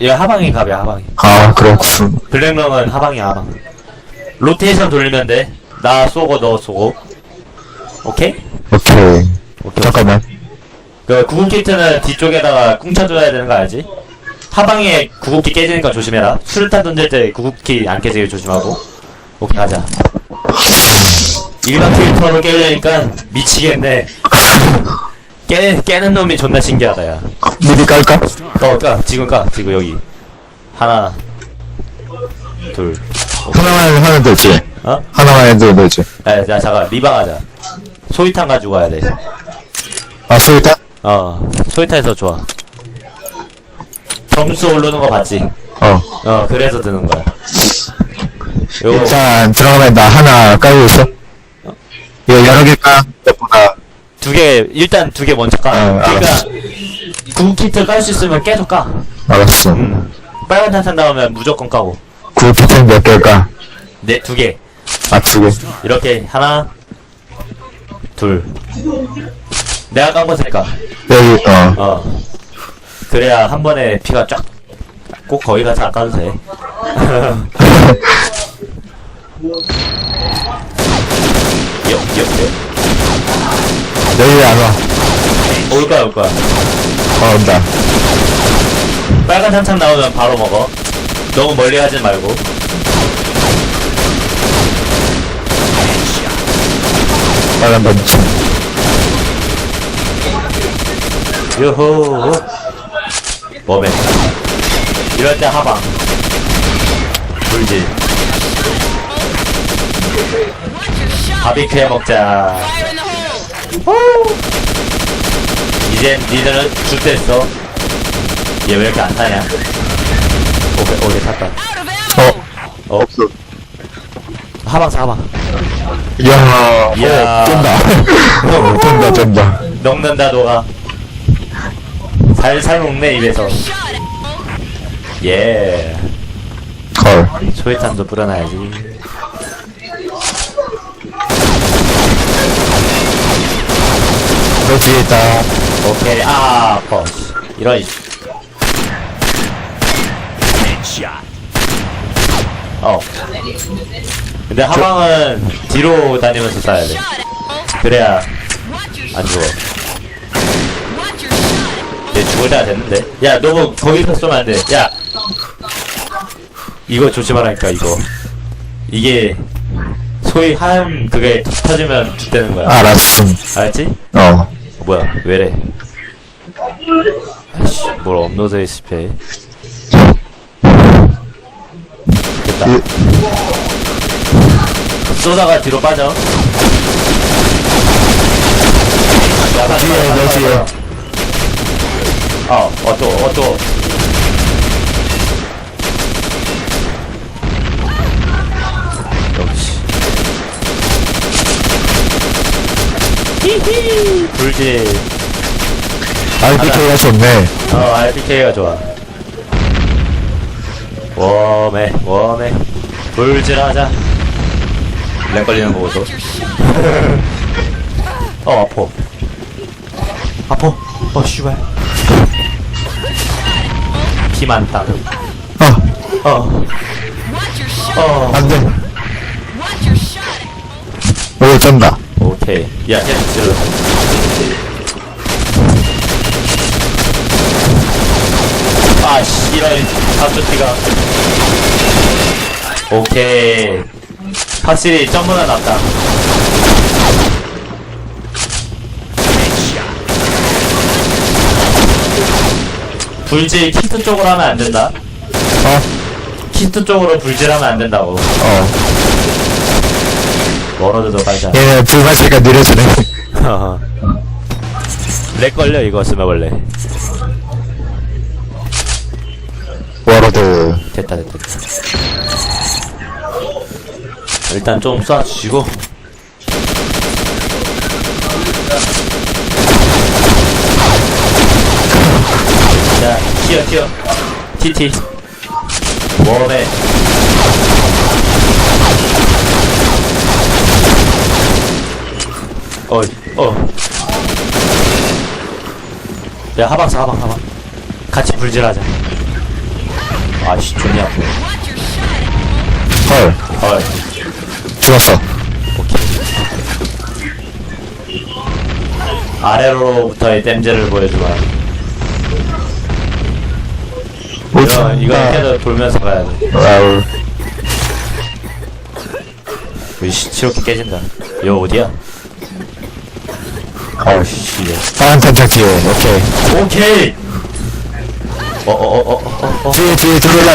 얘 하방이 갑이야 하방이 아, 그렇군. 블랙럼은 하방이야 하방 로테이션 돌리면 돼나 쏘고 너 쏘고 오케이? 오케이. 오케이 잠깐만. 그 구급키트는 뒤쪽에다가 꿍쳐줘야 되는 거 알지? 하방에 구급기 깨지니까 조심해라 수류탄 던질 때 구급기 안 깨지게 조심하고 오케이 가자 일반 필터로 깨려니까 미치겠네 깨, 깨는 놈이 존나 신기하다 야 미리 깔까? 어, 까 지금 까 지금 여기 하나 둘 하나만 하면 되지. 어? 하나만 해도 되지. 야, 야 잠깐 리방하자 소위탄 가지고 가야 아, 수일단? 돼어 소위탄에서 좋아 점수 오르는 거 봤지? 어. 어 그래서 드는 거야 요거 일단, 들어가면 나 하나 깔고 있어. 이거 여러 개 까? 몇보다 두 개 일단 두 개 먼저 까 어, 그러니까 구키트 깔 수 있으면 계속 까 알았어. 음. 빨간 탄산 나오면 무조건 까고 구 피튼 몇 개일까? 네 두 개 아, 두 개. 이렇게 하나 둘 내가 깐 거니까 여기, 어. 어. 그래야 한 번에 피가 쫙. 꼭 거기 가서 안 까도 돼. 여, 여, 여기 안 와. 여. 올 거야, 올 거야. 어, 온다. 빨간 탄창 나오면 바로 먹어. 너무 멀리 가지 말고. 빨간 번쯤. 요호. 몸에. 이럴 때 하방. 불질. 바비큐 해 먹자. 이젠 니들은 죽됐어. 얘 왜 이렇게 안 타냐? 오케이, 오케이, 탔다. 어, 어, 없어. 하방, 사, 하방. 이야, 이야. 어, 쩐다. 어, 쩐다, 쩐다. 녹는다, 너가. 살살 녹네, 입에서. 예. 걸. 소위탄도 뿌려놔야지. 너 뒤에 있다. 오케이, 아, 퍼시. 이런, 씨. 어. 근데 하방은 뒤로 다니면서 쏴야 돼. 그래야 안 죽어. 얘 죽을 때가 됐는데. 야, 너무 거기서 쏘면 안 돼. 야. 이거 조심하라니까, 이거. 이게, 소위 하얀 그게 터지면 죽되는 거야. 알았음. 알았지? 어. 뭐야, 왜래? 아이씨, 뭘 업로드에 습해. 됐다. 이- 쏘다가 뒤로 빠져. 야, 나 뒤에, 너 뒤에. 어, 어또, 어또. 역시. 히히! 불질. RPK가 좋네. 어, RPK가 좋아. 웜에, 웜에. 불질하자. 렉 걸리는 거 보소. 어, 아파. 아파. 어, 씨발. 피만 땅. 어, 어, 어. 안 돼. 오, 쩐다. 오케이. 야, 계속 질러. 아, 씨, 이런, 갑조티가. 오케이. 확실히 점보다 낫다. 불질 키트 쪽으로 하면 안 된다. 어, 키트 쪽으로 불질하면 안 된다고. 어. 멀어져도 빨자. 얘는 불 맞으니까 느려지네. 렉 걸려 이거 쓰면 원래. 워로드. 됐다 됐다 됐다. 일단 좀 쏴주시고. 자 튀어 튀어. TT 웜에. 어이 어. 야 하방사 하방 하방 같이 불질하자 아씨 존이 아프네. 헐. 헐. 죽었어. 아래로부터의 댐제를 보여주마. 오 이거 이거 계속 돌면서 가야 돼. 아우. 으이씨 치료기 깨진다. 이거 어디야? 아우씨. 다른 템장 뒤에 오케이. 오케이 어어어어어어. 뒤에 뒤에 들어올라